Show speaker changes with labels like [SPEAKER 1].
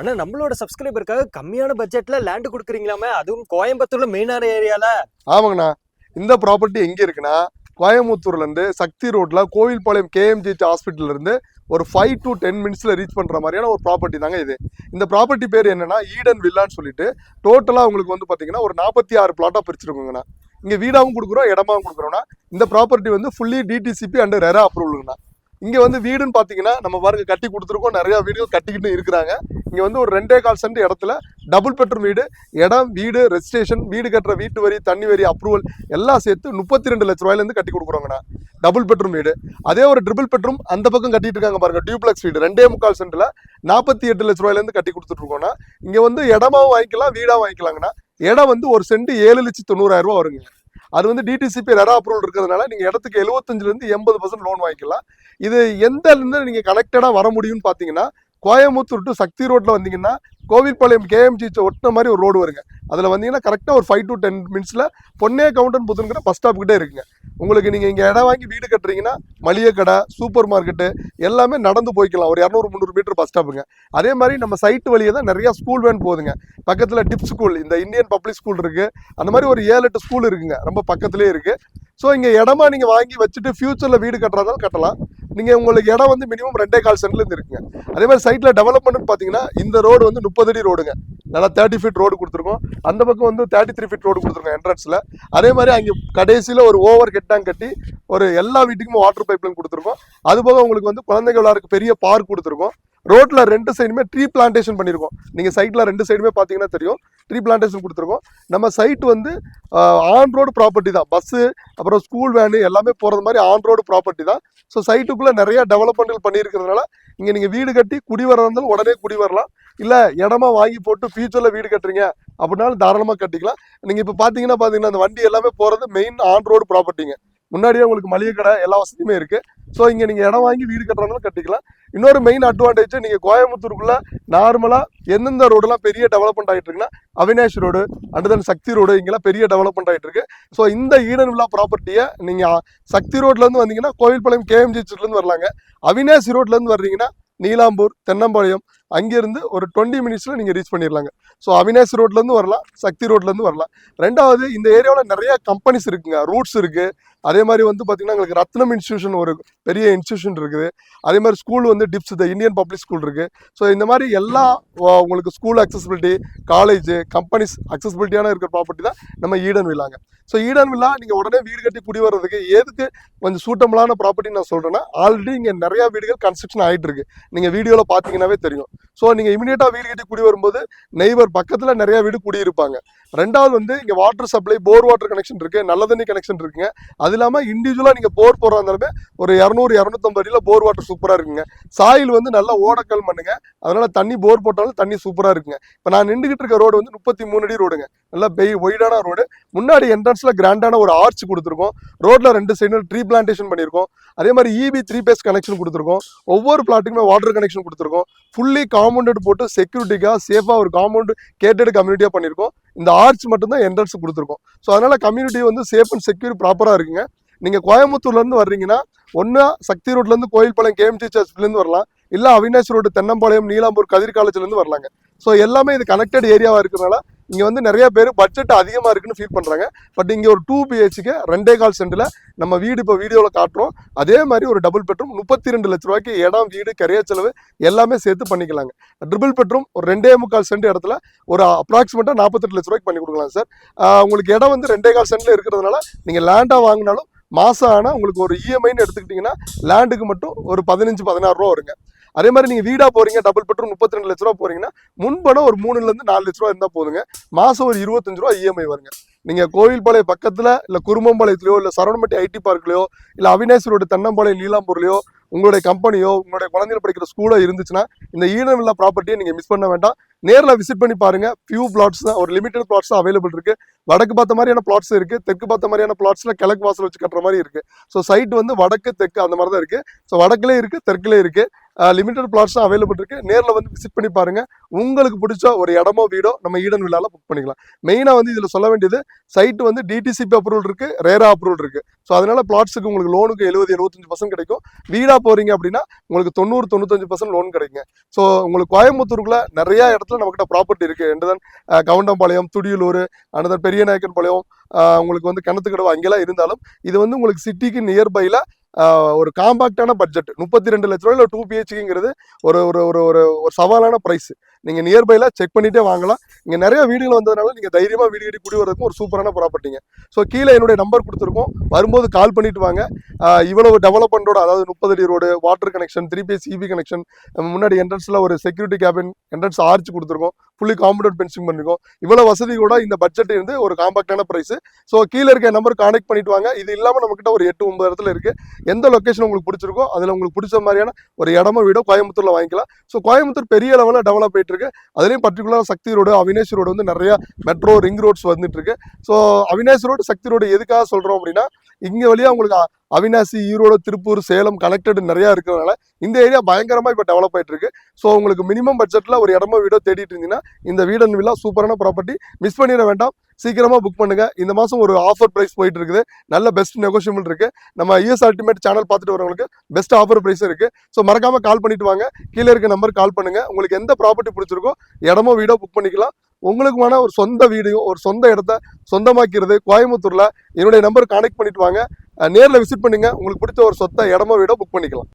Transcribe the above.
[SPEAKER 1] ஆனால் நம்மளோட சப்ஸ்கிரைபருக்காக கம்மியான பட்ஜெட்டில் லேண்ட் கொடுக்குறீங்களாமே? அதுவும் கோயம்புத்தூர்ல மெயினான ஏரியாவில்
[SPEAKER 2] ஆமாங்கண்ணா. இந்த ப்ராப்பர்ட்டி எங்கே இருக்குன்னா கோயம்புத்தூர்லேருந்து சக்தி ரோட்டில் கோவில்பாளையம் கேஎம்ஜிஹெச் ஹாஸ்பிட்டல்லேருந்து ஒரு ஃபைவ் டு டென் மினிட்ஸில் ரீச் பண்ணுற மாதிரியான ஒரு ப்ராப்பர்ட்டி தாங்க இது. இந்த ப்ராப்பர்ட்டி பேர் என்னென்னா ஈடன் வில்லான்னு சொல்லிட்டு டோட்டலாக உங்களுக்கு வந்து பார்த்தீங்கன்னா ஒரு நாற்பத்தி ஆறு பிளாட்டாக பிரிச்சிருக்கோங்கண்ணா. இங்கே வீடாகவும் கொடுக்குறோம் இடமாவும் கொடுக்குறோம்னா இந்த ப்ராப்பர்ட்டி வந்து ஃபுல்லி டிடிசிபி அண்ட் ரெரா அப்ரூவலுங்கண்ணா இங்கே வந்து வீடுன்னு பார்த்தீங்கன்னா நம்ம பாருங்க கட்டி கொடுத்துருக்கோம். நிறையா வீடுகள் கட்டிக்கிட்டு இருக்கிறாங்க. இங்கே வந்து ஒரு ரெண்டே கால் சென்ட் இடத்துல டபுள் பெட்ரூம் வீடு இடம் வீடு ரெஜிஸ்ட்ரேஷன் வீடு கட்டுற வீட்டு வரி தண்ணி வரி அப்ரூவல் எல்லாம் சேர்த்து முப்பத்தி ரெண்டு லட்ச ரூபாயிலேருந்து கட்டி கொடுக்குறோங்கண்ணா. டபுள் பெட்ரூம் வீடு. அதே ஒரு ட்ரிபிள் பெட்ரூம் அந்த பக்கம் கட்டிட்டு இருக்காங்க பாருங்க டியூப்ளெக்ஸ் வீடு. ரெண்டே முக்கால் சென்ட்ல நாற்பத்தி எட்டு லட்ச ரூபாயிலேருந்து கட்டி கொடுத்துட்ருக்கோண்ணா இங்கே வந்து இடமாவும் வாங்கிக்கலாம் வீடாக வாங்கிக்கலாங்கண்ணா. இடம் வந்து ஒரு சென்ட் ஏழு லட்சத்தி தொண்ணூறாயிரம் ரூபா வருங்க. அது வந்து டிடிசிபி ரெரா அப்ரூவல் இருக்கிறதுனால நீங்கள் இடத்துக்கு எழுபத்தஞ்சிலேருந்து எண்பது பர்சன்ட் லோன் வாங்கிக்கலாம். இது எந்த இருந்து நீங்கள் கனெக்டடா வர முடியும்னு பார்த்தீங்கன்னா கோயம்புத்தூர் டு சக்தி ரோட்டில் வந்தீங்கன்னா கோவில்பாளையம் கேஎம்ஜி ஒட்டின மாதிரி ஒரு ரோடு வருங்க. அதில் வந்தீங்கன்னா கரெக்டாக ஒரு ஃபைவ் டு டென் மினிட்ஸில் பொன்னே கவுண்டன் புதுங்கிற பஸ் ஸ்டாப் கிட்டே இருக்குங்க. உங்களுக்கு நீங்கள் இங்கே இடம் வாங்கி வீடு கட்டுறீங்கன்னா மளிகை கடை சூப்பர் மார்க்கெட்டு எல்லாமே நடந்து போய்க்கலாம். ஒரு இரநூறு முந்நூறு மீட்டர் பஸ் ஸ்டாப்புங்க அதே மாதிரி நம்ம சைட்டு வழியே தான் நிறையா ஸ்கூல் வேன் போகுதுங்க. பக்கத்தில் டிப் ஸ்கூல் இந்த இந்தியன் பப்ளிக் ஸ்கூல் இருக்குது அந்த மாதிரி ஒரு ஏழு எட்டு ஸ்கூல் இருக்குங்க. ரொம்ப பக்கத்துலேயே இருக்குது ஸோ இங்கே இடமா நீங்கள் வாங்கி வச்சுட்டு ஃபியூச்சரில் வீடு கட்டுறதாலும் கட்டலாம். நீங்கள் உங்களுக்கு இடம் வந்து மினிமம் ரெண்டே கால் சென்ட்லேருந்து இருக்குங்க. அதே மாதிரி சைட்டில் டெவலப்மெண்ட் பார்த்தீங்கன்னா இந்த ரோடு வந்து முப்பது அடி ரோடுங்க நல்லா தேர்ட்டி ஃபீட் ரோடு கொடுத்துருக்கோம். அந்த பக்கம் வந்து தேர்ட்டி த்ரீ ஃபீட் ரோடு கொடுத்துருக்கோம் என்ட்ரன்ஸில் அதே மாதிரி அங்கே கடைசியில் ஒரு ஓவர் கெட்டாங் கட்டி ஒரு எல்லா வீட்டுக்கும் வாட்டர் பைப்லைன் கொடுத்துருக்கோம். அது போக உங்களுக்கு வந்து குழந்தைங்க விளாட்றதுக்கு பெரிய பார்க் கொடுத்துருக்கோம். ரோட்ல ரெண்டு சைடுமே ட்ரீ பிளான்டேஷன் பண்ணியிருக்கோம். நீங்க சைட்ல ரெண்டு சைடுமே பார்த்தீங்கன்னா தெரியும். ட்ரீ பிளான்டேஷன் கொடுத்துருக்கோம். நம்ம சைட் வந்து ஆன் ரோடு ப்ராப்பர்ட்டி தான். பஸ்ஸு அப்புறம் ஸ்கூல் வேனு எல்லாமே போகிறது மாதிரி ஆன் ரோடு ப்ராப்பர்ட்டி தான். ஸோ சைட்டுக்குள்ளே நிறைய டெவலப்மெண்ட்கள் பண்ணியிருக்கிறதுனால இங்கே நீங்கள் வீடு கட்டி குடி வரந்தாலும் உடனே குடி வரலாம். இல்லை இடமா வாங்கி போட்டு ஃபியூச்சரில் வீடு கட்டுறீங்க அப்படின்னாலும் தாராளமாக கட்டிக்கலாம். நீங்கள் இப்போ பார்த்தீங்கன்னா பார்த்தீங்கன்னா அந்த வண்டி எல்லாமே போகிறது மெயின் ஆன் ரோடு ப்ராப்பர்ட்டிங்க முன்னாடியே உங்களுக்கு மளிகை கடை எல்லா வசதியுமே இருக்குது ஸோ இங்கே நீங்கள் இடம் வாங்கி வீடு கட்டுறதுனால கட்டிக்கலாம். இன்னொரு மெயின் அட்வான்டேஜ் நீங்கள் கோயம்புத்தூருக்குள்ள நார்மலாக எந்தெந்த ரோடெல்லாம் பெரிய டெவலப்மெண்ட் ஆகிட்டு இருக்குன்னா Avinash road and then Sakthi road இங்கெல்லாம் பெரிய டெவலப்மெண்ட் ஆகிட்டு இருக்கு ஸோ இந்த ஈடன் விழா ப்ராப்பர்ட்டியை நீங்கள் சக்தி ரோட்லேருந்து வந்தீங்கன்னா கோவில்பாளையம் கேஎம்ஜில இருந்து வரலாங்க. அவினேஷ் ரோட்லேருந்து வர்றீங்கன்னா நீலாம்பூர் தென்னம்பாளையம் அங்கேருந்து ஒரு டுவெண்ட்டி மினிட்ஸில் நீங்கள் ரீச் பண்ணிடலாங்க ஸோ அவினாஷ் ரோட்லேருந்து வரலாம் சக்தி ரோட்லேருந்து வரலாம். ரெண்டாவது இந்த ஏரியாவில் நிறைய கம்பெனிஸ் இருக்குங்க. ரூட்ஸ் இருக்குது அதே மாதிரி வந்து பார்த்திங்கன்னா எங்களுக்கு ரத்னம் இன்ஸ்டியூஷன் ஒரு பெரிய இன்ஸ்டியூஷன் இருக்குது. அதே மாதிரி ஸ்கூல் வந்து TIPS the Indian public school இருக்குது ஸோ இந்த மாதிரி எல்லா உங்களுக்கு ஸ்கூல் அக்சசிபிலிட்டி காலேஜ் கம்பெனிஸ் அக்சசிபிலிட்டியான இருக்கிற ப்ராப்பர்ட்டி தான் நம்ம ஈடன் வில்லாங்க ஸோ ஈடன் வில்லா நீங்கள் உடனே வீடு கட்டி குடி வர்றதுக்கு எதுக்கு கொஞ்சம் சூட்டபிளான ப்ராப்பர்ட்டி நான் சொல்கிறேன்னா ஆல்ரெடி இங்கே நிறையா வீடுகள் கன்ஸ்ட்ரக்ஷன் ஆகிட்டு இருக்கு. நீங்கள் வீடியோவில் பார்த்தீங்கன்னாவே தெரியும். ஸோ நீங்க இமீடியட்டாக வீடு கட்டி குடி வரும்போது நெய்பர் பக்கத்தில் நிறைய வீடு குடியிருப்பாங்க. ரெண்டாவது வந்து இங்கே water supply bore water connection இருக்கு நல்ல தண்ணி கனெக்ஷன் இருக்குங்க. அது இல்லாமல் இண்டிவிஜுவலாக நீங்கள் போர் போடுறா இருந்தாலுமே ஒரு இரநூறு இரநூத்தம்பது அடியில் போர் வாட்டர் சூப்பராக இருக்குங்க. சாயில் வந்து நல்லா ஓடக்கல் பண்ணுங்க. அதனால் தண்ணி போர் போட்டாலும் தண்ணி சூப்பராக இருக்குங்க. இப்போ நான் நின்றுக்கிட்டு இருக்க ரோடு வந்து முப்பத்தி மூணு அடி ரோடுங்க நல்லா பெய் ஒய்டான ரோடு முன்னாடி என்ட்ரன்ஸில் கிராண்டான ஒரு ஆர்ச் கொடுத்துருக்கோம். ரோட்டில் ரெண்டு சைடு ட்ரீ பிளான்டேஷன் பண்ணியிருக்கோம். அதே மாதிரி இபி த்ரீ பேஸ் கனெக்ஷன் கொடுத்துருக்கோம். ஒவ்வொரு பிளாட்டுக்குமே வாட்டர் கனெக்ஷன் கொடுத்துருக்கோம். ஃபுல்லி காம்பவுண்டட் போட்டு செக்யூரிட்டிக்காக சேஃபாக ஒரு காம்பவுண்ட் கேட்டட் கம்யூனிட்டியாக பண்ணியிருக்கோம். இந்த ஆர்ச் மட்டும்தான் என்ட்ரன்ஸ் கொடுத்துருக்கோம். ஸோ அதனால் கம்யூனிட்டி வந்து சேஃப் அண்ட் செக்யூர் ப்ராப்பராக இருக்குங்க. நீங்கள் கோயம்புத்தூர்லேருந்து வர்றீங்கன்னா ஒன்றா சக்தி ரோட்லேருந்து கோயில்பாளையம் கேஎம்டி சர்ச்லேருந்து வரலாம். இல்லை அவினாஷ் ரோடு தென்னம்பாளையம் நீலாம்பூர் கதிர் காலேஜ்லேருந்து வரலாங்க. ஸோ எல்லாமே இது கனெக்டட் ஏரியாவாக இருக்கிறனால இங்கே வந்து நிறைய பேர் பட்ஜெட் அதிகமாக இருக்குன்னு ஃபீல் பண்ணுறாங்க பட் இங்கே ஒரு டூ பிஹெச்க்கு ரெண்டே கால் சென்டில் நம்ம வீடு இப்போ வீடியோவில் காட்டுறோம். அதே மாதிரி ஒரு டபுள் பெட்ரூம் முப்பத்தி ரெண்டு லட்ச ரூபாய்க்கு இடம் வீடு கரைய செலவு எல்லாமே சேர்த்து பண்ணிக்கலாங்க. ட்ரிபிள் பெட்ரூம் ஒரு ரெண்டே முக்கால் சென்ட் இடத்துல ஒரு அப்ராக்சிமேட்டாக நாற்பத்தெட்டு லட்ச ரூபாய்க்கு பண்ணி கொடுக்கலாம் சார் உங்களுக்கு இடம் வந்து ரெண்டே கால் சென்டில் இருக்கிறதுனால நீங்கள் லேண்டாக வாங்கினாலும் மாதம் ஆனால் உங்களுக்கு ஒரு இஎம்ஐன்னு எடுத்துக்கிட்டிங்கன்னா லேண்டுக்கு மட்டும் ஒரு பதினஞ்சு பதினாறு ரூபா வருங்க. அதே மாதிரி நீங்கள் வீடாக போறீங்க டபுள் பெட்ரூம் முப்பத்தி ரெண்டு லட்ச ரூபா போறீங்கன்னா முன்பணம் ஒரு மூணுலேருந்து நாலு லட்ச ரூபா இருந்தால் போதுங்க. மாதம் ஒரு இருபத்தஞ்சு ரூபா இஎம்ஐ வருங்க. நீங்கள் கோவில்பாளைய பக்கத்தில் இல்லை குருமம்பாளையத்துலையோ இல்லை சரவணம்பட்டி ஐடி பார்க்லையோ இல்லை அவினாசி ரோடு தென்னம்பாளையம் நீலாம்பூர்லையோ உங்களுடைய கம்பெனியோ உங்களுடைய குழந்தைகள் படிக்கிற ஸ்கூலோ இருந்துச்சுன்னா இந்த ஈடன் ப்ராப்பர்ட்டியை நீங்கள் மிஸ் பண்ண வேண்டாம். நேரில் விசிட் பண்ணி பாருங்க. ஃபியூ பிளாட்ஸ் தான். ஒரு லிமிடெட் பிளாட்ஸ் தான் அவைலபிள் இருக்கு. வடக்கு பார்த்த மாதிரியான பிளாட்ஸ் இருக்கு. தெற்கு பார்த்த மாதிரியான பிளாட்ஸ்ல கிழக்கு வாசல் வச்சு கட்டுற மாதிரி இருக்கு. ஸோ சைட் வந்து வடக்கு தெற்கு அந்த மாதிரி தான் இருக்கு. ஸோ வடக்குலேயே இருக்கு தெற்குலேயே இருக்கு. லிமிடெட் தான் அவைலபிள் இருக்கு. நேரில் வந்து விசிட் பண்ணி பாருங்க. உங்களுக்கு பிடிச்ச ஒரு இடமோ வீடோ நம்ம ஈடன் விழாவில் புக் பண்ணிக்கலாம். மெயினாக வந்து இதில் சொல்ல வேண்டியது சைட் வந்து டிடிசிபி அப்ரூவல் இருக்கு ரேரா அப்ரூவல் இருக்கு. ஸோ அதனால பிளாட்ஸுக்கு உங்களுக்கு லோனுக்கு எழுபது எழுபத்தஞ்சு பர்சன்ட் கிடைக்கும். வீடா போறீங்க அப்படின்னா உங்களுக்கு தொண்ணூறு தொண்ணூத்தஞ்சு பர்சன்ட் லோன் கிடைக்குங்க. ஸோ உங்களுக்கு கோயம்புத்தூருக்குள்ள நிறைய இடத்துல நம்மகிட்ட ப்ராப்பர்ட்டி இருக்கு. என்றுதான் கவுண்டம்பாளையம் துடியலூர் அனதர் பெரிய பாளையம் உங்களுக்கு வந்து கிணத்துக்கடவு அங்கெல்லாம் இருந்தாலும் இது வந்து உங்களுக்கு சிட்டிக்கு நியர்பையில் ஒரு காம்பாக்டான பட்ஜெட் முப்பத்தி ரெண்டு லட்ச ரூபாய் டூ பிஹெச்ங்கிறது ஒரு ஒரு ஒரு ஒரு ஒரு சவாலான ப்ரைஸ் நீங்க நியர்பைல செக் பண்ணிட்டே வாங்கலாம். இங்க நிறைய வீடுகள் வந்ததுனால நீங்க தைரியமா வீடு கட்டி குடி வரதுக்கும் ஒரு சூப்பரான ப்ராப்பர்ட்டிங்க ஸோ கீழே என்னுடைய நம்பர் கொடுத்துருக்கோம். வரும்போது கால் பண்ணிட்டு வாங்க. இவ்வளவு டெவலப்மெண்டோட அதாவது முப்பது அடி road water connection three phase EB connection முன்னாடி என்ட்ரன்ஸ்ல ஒரு செக்யூரிட்டி கேபின் என்ட்ரன்ஸ் ஆர்ச் கொடுத்துருக்கோம். ஃபுல்லி காம்பவுண்ட் பென்சிங் பண்ணிருக்கோம். இவ்வளவு வசதி கூட இந்த பட்ஜெட் இருந்து ஒரு காம்பாக்டான பிரைஸ் ஸோ கீழே இருக்க நம்பர் கான்டெக்ட் பண்ணிட்டு வாங்க. இது இல்லாம நம்ம கிட்ட ஒரு எட்டு ஒன்பது இடத்துல இருக்கு. எந்த லொக்கேஷன் உங்களுக்கு பிடிச்சிருக்கோ அதுல உங்களுக்கு பிடிச்ச மாதிரியான ஒரு இடமோ வீடோ கோயம்புத்தூர்ல வாங்கிக்கலாம். ஸோ கோயம்புத்தூர் பெரிய லெவலில் டெவலப் ஆயிட்டு இருக்கு அதுலேயும் particular Sakthi road Avinash road வந்து நிறைய மெட்ரோ ரிங் ரோட்ஸ் வந்துட்டு இருக்கு so Avinash road Sakthi road எதுக்காக சொல்கிறோம் அப்படின்னா இங்கே வழியாக உங்களுக்கு அவினாசி ஈரோடு திருப்பூர் சேலம் கனெக்டட் நிறையா இருக்கிறதுனால இந்த ஏரியா பயங்கரமாக இப்போ டெவலப் ஆகிட்டு இருக்கு ஸோ உங்களுக்கு மினிமம் பட்ஜெட்டில் ஒரு இடமோ வீடோ தேடிட்டு இருந்தீங்கன்னா இந்த வீடன் வில்லா சூப்பரான ப்ராப்பர்ட்டி மிஸ் பண்ணிட வேண்டாம். சீக்கிரமாக புக் பண்ணுங்கள் இந்த மாதம் ஒரு ஆஃபர் ப்ரைஸ் போயிட்டு இருக்குது நல்ல பெஸ்ட் நெகோஷியபிள் இருக்குது நம்ம யூஎஸ் அல்டிமேட் சேனல் பார்த்துட்டு வரவங்களுக்கு பெஸ்ட் ஆஃபர் ப்ரைஸ் இருக்குது ஸோ மறக்காம கால் பண்ணிட்டு வாங்க. கீழே இருக்க நம்பர் கால் பண்ணுங்கள் உங்களுக்கு எந்த ப்ராப்பர்ட்டி பிடிச்சிருக்கோ இடமோ வீடோ புக் பண்ணிக்கலாம். உங்களுக்குமான ஒரு சொந்த வீடையும் ஒரு சொந்த இடத்த சொந்தமாக்கிறது கோயம்புத்தூரில் என்னுடைய நம்பர் கான்டெக்ட் பண்ணிட்டு வாங்க. நேரில் விசிட் பண்ணுங்கள் உங்களுக்கு பிடிச்ச ஒரு சொத்தை இடமோ வீடோ புக் பண்ணிக்கலாம்.